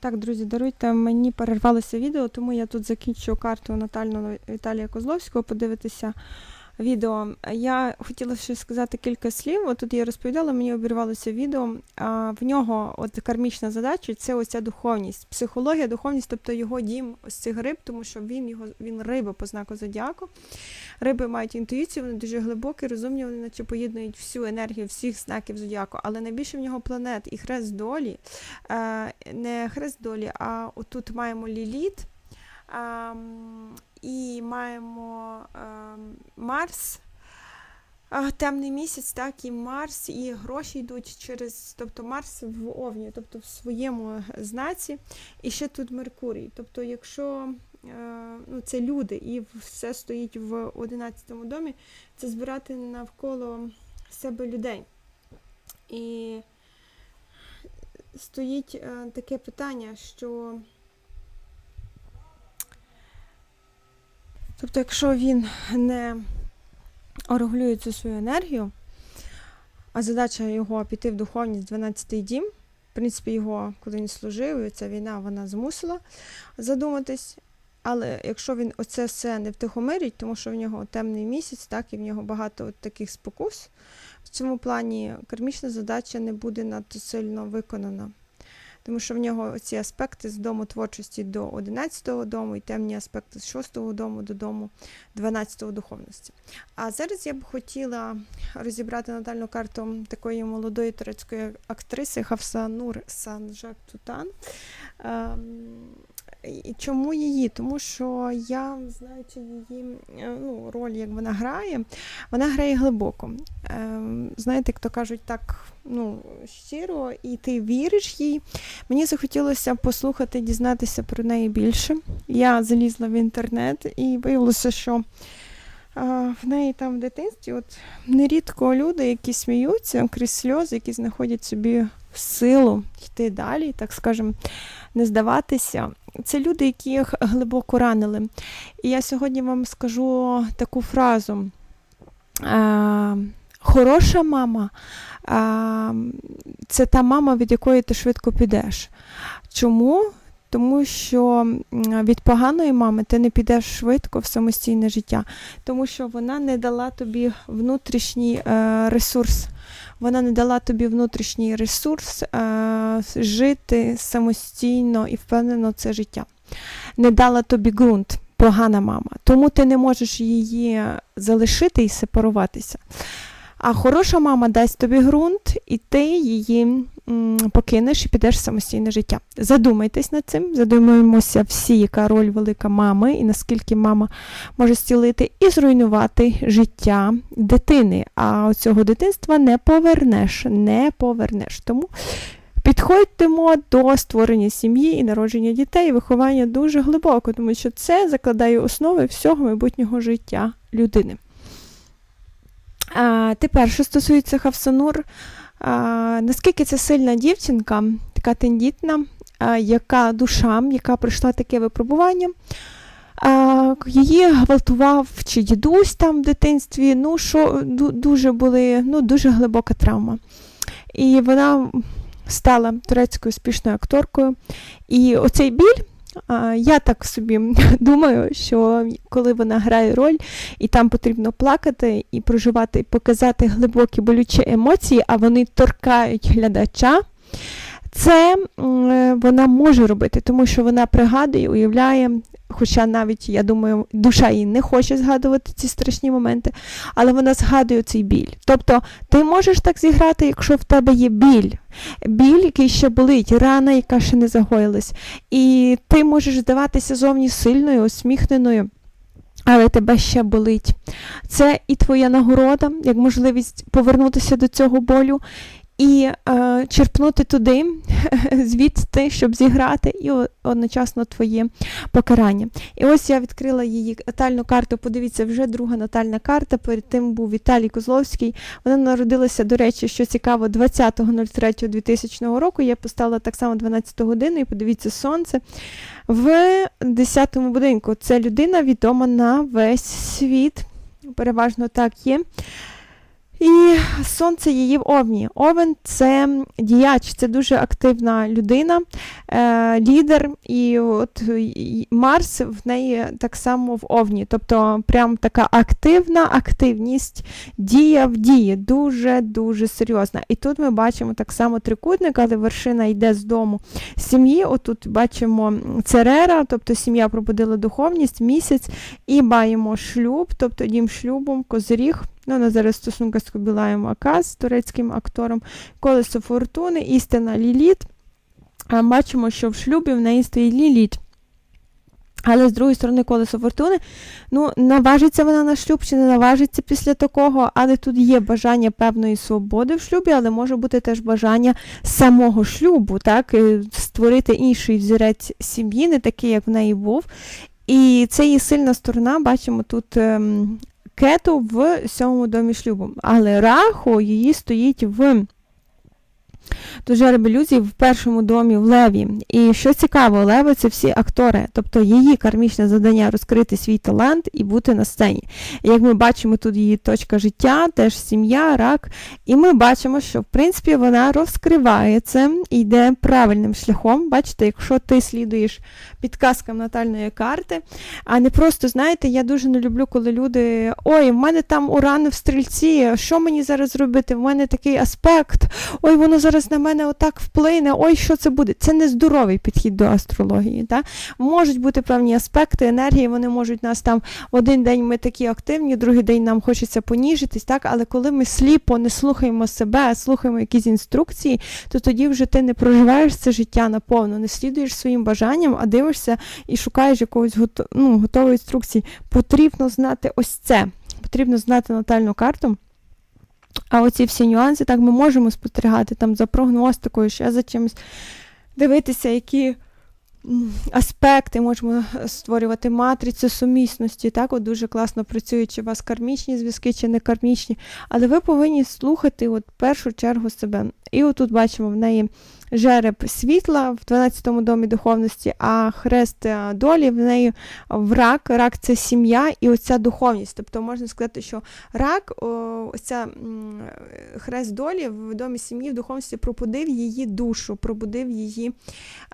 Так, друзі, даруйте, мені перервалося відео, тому я тут закінчу карту натального Віталія Козловського, подивитися відео. Я хотіла ще сказати кілька слів. От тут я розповідала, мені обірвалося відео. А, в нього от кармічна задача це оця духовність, психологія, духовність, тобто його дім ось цих риб, тому що він його він риба по знаку зодіаку. Риби мають інтуїцію, вони дуже глибокі, розумні, вони наче поєднують всю енергію всіх знаків зодіаку, але найбільше в нього планет і хрест долі. Не хрест долі, а отут маємо ліліт. І маємо ем, Марс, темний місяць, так, і Марс, і гроші йдуть через, тобто Марс в Овні, тобто в своєму знаці, і ще тут Меркурій. Тобто, якщо е, ну, це люди і все стоїть в 11 домі, це збирати навколо себе людей. І стоїть е, таке питання, що Тобто, якщо він не регулює цю свою енергію, а задача його піти в духовність 12-й дім, в принципі, його, коли він служив, і ця війна вона змусила задуматись. Але якщо він оце все не втихомирить, тому що в нього темний місяць, так, і в нього багато от таких спокус, в цьому плані кармічна задача не буде надто сильно виконана тому що в нього ці аспекти з дому творчості до 11-го дому і темні аспекти з 6-го дому до дому 12-го духовності. А зараз я б хотіла розібрати натальну карту такої молодої турецької актриси Хавсанур Санжак Тутан. Чому її? Тому що я, знаючи її е, ну, роль, як вона грає, вона грає глибоко. Ем, знаєте, як то кажуть, так ну, щиро, і ти віриш їй. Мені захотілося послухати, дізнатися про неї більше. Я залізла в інтернет і виявилося, що а, в неї там в дитинстві от нерідко люди, які сміються крізь сльози, які знаходять собі силу йти далі, так скажемо, не здаватися. Це люди, які їх глибоко ранили. І я сьогодні вам скажу таку фразу. Хороша мама це та мама, від якої ти швидко підеш. Чому? Тому що від поганої мами ти не підеш швидко в самостійне життя, тому що вона не дала тобі внутрішній е, ресурс. Вона не дала тобі внутрішній ресурс е, жити самостійно і впевнено це життя. Не дала тобі ґрунт, погана мама. Тому ти не можеш її залишити і сепаруватися. А хороша мама дасть тобі ґрунт, і ти її покинеш і підеш в самостійне життя. Задумайтесь над цим, задумаємося всі, яка роль велика мами, і наскільки мама може зцілити і зруйнувати життя дитини. А цього дитинства не повернеш, не повернеш. Тому підходьмо до створення сім'ї і народження дітей, і виховання дуже глибоко, тому що це закладає основи всього майбутнього життя людини. А, Тепер, що стосується Хавсанур, а, наскільки це сильна дівчинка, така тендітна, а, яка душа, яка пройшла таке випробування, а, її гвалтував чи дідусь там в дитинстві, ну, що дуже були, ну, дуже глибока травма. І вона стала турецькою успішною акторкою. І оцей біль. Я так собі думаю, що коли вона грає роль, і там потрібно плакати і проживати, і показати глибокі болючі емоції, а вони торкають глядача, це вона може робити, тому що вона пригадує, уявляє Хоча навіть, я думаю, душа її не хоче згадувати ці страшні моменти, але вона згадує цей біль. Тобто ти можеш так зіграти, якщо в тебе є біль, біль, який ще болить, рана, яка ще не загоїлась. І ти можеш здаватися зовні сильною, усміхненою. Але тебе ще болить. Це і твоя нагорода, як можливість повернутися до цього болю, і е, черпнути туди, звідти, щоб зіграти, і одночасно твоє покарання. І ось я відкрила її натальну карту. Подивіться, вже друга натальна карта. Перед тим був Віталій Козловський. Вона народилася, до речі, що цікаво, 20.03.2000 року. Я поставила так само 12 годину, і подивіться сонце. В 10-му будинку це людина відома на весь світ. Переважно так є. І сонце її в Овні. Овен це діяч, це дуже активна людина, е, лідер. І от Марс в неї так само в Овні. Тобто, прям така активна активність, дія в дії, дуже-дуже серйозна. І тут ми бачимо так само трикутник, але вершина йде з дому сім'ї. Отут бачимо церера, тобто сім'я пробудила духовність, місяць, і маємо шлюб, тобто дім шлюбом, козиріг. Ну, вона зараз в стосунках з Кобілаєм Аказ, турецьким актором, колесо фортуни, істина Ліліт. А бачимо, що в шлюбі в неї стоїть Ліліт. Але з другої сторони, колесо фортуни, ну, наважиться вона на шлюб чи не наважиться після такого, але тут є бажання певної свободи в шлюбі, але може бути теж бажання самого шлюбу, так, створити інший взірець сім'ї, не такий, як в неї був. І це її сильна сторона, бачимо тут ем, кету в сьомому домі шлюбу. Але раху її стоїть в Тут жереб ілюзій в першому домі в Леві. І що цікаво, Леви це всі актори, тобто її кармічне завдання розкрити свій талант і бути на сцені. І як ми бачимо, тут її точка життя, теж сім'я, рак. І ми бачимо, що в принципі вона розкриває це і йде правильним шляхом. Бачите, якщо ти слідуєш підказкам натальної карти, а не просто, знаєте, я дуже не люблю, коли люди ой, в мене там уран в стрільці, що мені зараз робити? В мене такий аспект, ой, воно зараз на мене отак вплине, ой, що це буде? Це нездоровий підхід до астрології. Так? Можуть бути певні аспекти енергії, вони можуть нас там один день ми такі активні, другий день нам хочеться поніжитись, так? але коли ми сліпо не слухаємо себе, а слухаємо якісь інструкції, то тоді вже ти не проживаєш це життя наповно, не слідуєш своїм бажанням, а дивишся і шукаєш якогось гото... ну, готової інструкції. Потрібно знати ось це. Потрібно знати натальну карту. А оці всі нюанси, так ми можемо спостерігати там за прогностикою, ще за чимось, дивитися, які аспекти можемо створювати матрицю сумісності. Так, от дуже класно працюють, чи у вас кармічні зв'язки, чи не кармічні. Але ви повинні слухати от, в першу чергу себе. І отут бачимо в неї жереб світла в 12-му домі духовності, а хрест е, долі в неї в рак. Рак це сім'я і оця духовність. Тобто можна сказати, що рак, ось хрест долі в домі сім'ї в духовності пробудив її душу, пробудив її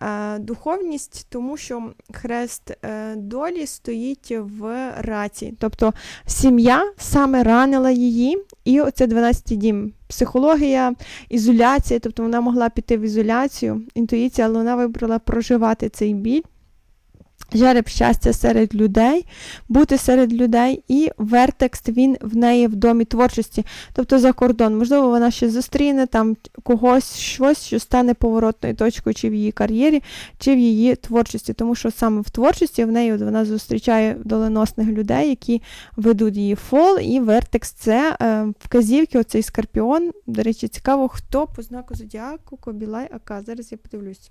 е, духовність, тому що хрест е, долі стоїть в раці. Тобто сім'я саме ранила її, і оце 12-й дім. Психологія, ізоляція, тобто вона могла піти в ізоляцію, інтуїція, але вона вибрала проживати цей біль. Жереб щастя серед людей, бути серед людей, і вертекст він в неї в домі творчості, тобто за кордон. Можливо, вона ще зустріне там когось щось, що стане поворотною точкою чи в її кар'єрі, чи в її творчості. Тому що саме в творчості в неї от вона зустрічає доленосних людей, які ведуть її фол, і вертекст це е, вказівки, оцей скорпіон. До речі, цікаво, хто по знаку зодіаку Кобілай Ака. Зараз я подивлюсь.